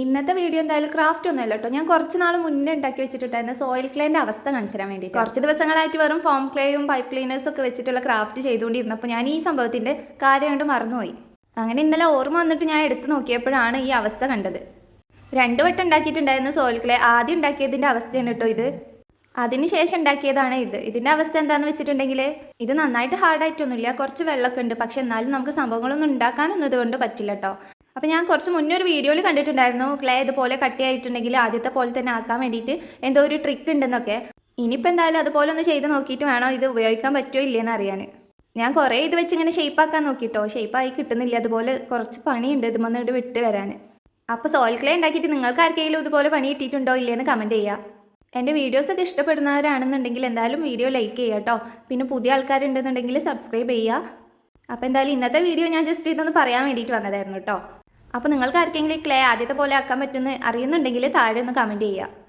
ഇന്നത്തെ വീഡിയോ എന്തായാലും ക്രാഫ്റ്റ് ഒന്നും കേട്ടോ. ഞാൻ കുറച്ച് നാൾ മുന്നേ ഉണ്ടാക്കി വെച്ചിട്ടുണ്ടായിരുന്ന സോയിൽ ക്ലേന്റെ അവസ്ഥ കാണിച്ചു തരാൻ വേണ്ടി കുറച്ച് ദിവസങ്ങളായിട്ട് വെറും ഫോം ക്ലേയും പൈപ്പ് ക്ലീനേഴ്സും ഒക്കെ വെച്ചിട്ടുള്ള ക്രാഫ്റ്റ് ചെയ്തുകൊണ്ടിരുന്നപ്പോൾ ഞാൻ ഈ സംഭവത്തിന്റെ കാര്യം കൊണ്ട് മറന്നുപോയി. അങ്ങനെ ഇന്നലെ ഓർമ്മ വന്നിട്ട് ഞാൻ എടുത്തു നോക്കിയപ്പോഴാണ് ഈ അവസ്ഥ കണ്ടത്. രണ്ട് വട്ടം ഉണ്ടാക്കിയിട്ടുണ്ടായിരുന്ന സോയിൽ ക്ലേ ആദ്യം ഉണ്ടാക്കിയതിന്റെ അവസ്ഥയാണ് കേട്ടോ ഇത്. അതിനുശേഷം ഉണ്ടാക്കിയതാണ് ഇത്. ഇതിന്റെ അവസ്ഥ എന്താണെന്ന് വെച്ചിട്ടുണ്ടെങ്കിൽ ഇത് നന്നായിട്ട് ഹാർഡായിട്ടൊന്നുമില്ല കുറച്ച് വെള്ളമൊക്കെ ഉണ്ട്. പക്ഷെ എന്നാലും നമുക്ക് സംഭവങ്ങളൊന്നും ഉണ്ടാക്കാനൊന്നും ഇതുകൊണ്ട് പറ്റില്ല കേട്ടോ. അപ്പോൾ ഞാൻ കുറച്ച് മുന്നേ ഒരു വീഡിയോയിൽ കണ്ടിട്ടുണ്ടായിരുന്നു ക്ലേ ഇതുപോലെ കട്ടിയായിട്ടുണ്ടെങ്കിൽ ആദ്യത്തെ പോലെ തന്നെ ആക്കാൻ വേണ്ടിയിട്ട് എന്തോ ഒരു ട്രിക്ക് ഉണ്ടെന്നൊക്കെ. ഇനിയിപ്പോൾ എന്തായാലും അതുപോലെ ഒന്ന് ചെയ്ത് നോക്കിയിട്ട് വേണോ? ഇത് ഉപയോഗിക്കാൻ പറ്റുമോ ഇല്ലയെന്ന് അറിയാൻ. ഞാൻ കുറേ ഇത് വെച്ച് ഇങ്ങനെ ഷേപ്പാക്കാൻ നോക്കിട്ടോ. ഷേപ്പായി കിട്ടുന്നില്ല. അതുപോലെ കുറച്ച് പണിയുണ്ട് ഇത് വന്നിട്ട് വിട്ട് വരാൻ. അപ്പോൾ സോയിൽ ക്ലേ ഉണ്ടാക്കിയിട്ട് നിങ്ങൾക്ക് ആർക്കെങ്കിലും ഇതുപോലെ പണി കിട്ടിയിട്ടുണ്ടോ ഇല്ലയെന്ന് കമന്റ് ചെയ്യുക എന്റെ വീഡിയോസൊക്കെ ഇഷ്ടപ്പെടുന്നവരാണെന്നുണ്ടെങ്കിൽ എന്തായാലും വീഡിയോ ലൈക്ക് ചെയ്യുക കേട്ടോ പിന്നെ പുതിയ ആൾക്കാരുണ്ടെന്നുണ്ടെങ്കിൽ സബ്സ്ക്രൈബ് ചെയ്യുക അപ്പോൾ എന്തായാലും ഇന്നത്തെ വീഡിയോ ഞാൻ ജസ്റ്റ് ഇതൊന്ന് പറയാൻ വേണ്ടിയിട്ട് വന്നതായിരുന്നു കേട്ടോ അപ്പോൾ നിങ്ങൾക്ക് ആർക്കെങ്കിലും ക്ലേ ആദ്യത്തെ പോലെ ആക്കാൻ പറ്റുമെന്ന് അറിയുന്നുണ്ടെങ്കിൽ താഴെ ഒന്ന് കമന്റ് ചെയ്യുക.